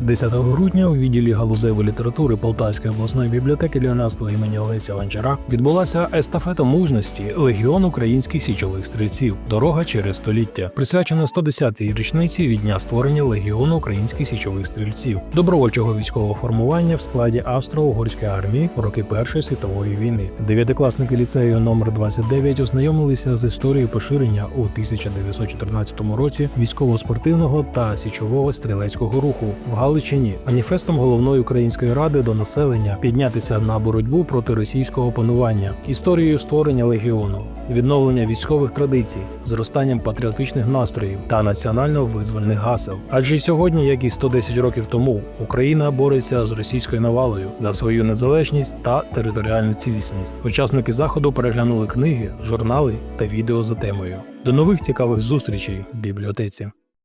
10 грудня у відділі галузевої літератури Полтавської обласної бібліотеки для юнацтва імені Олеся Гончара відбулася естафета мужності Легіон українських січових стрільців. Дорога через століття, присвячена 110-й річниці від дня створення Легіону українських січових стрільців, добровольчого військового формування в складі Австро-Угорської армії у роки Першої світової війни. Дев'ятикласники ліцею номер 29 ознайомилися з історією поширення у 1914 році військово-спортивного та січового стрілецького руху в Галичині, маніфестом головної української ради до населення піднятися на боротьбу проти російського панування, історією створення легіону, відновлення військових традицій, зростанням патріотичних настроїв та національно-визвольних гасел. Адже сьогодні, як і 110 років тому, Україна бореться з російською навалою за свою незалежність та територіальну цілісність. Учасники заходу переглянули книги, журнали та відео за темою. До нових цікавих зустрічей в бібліотеці.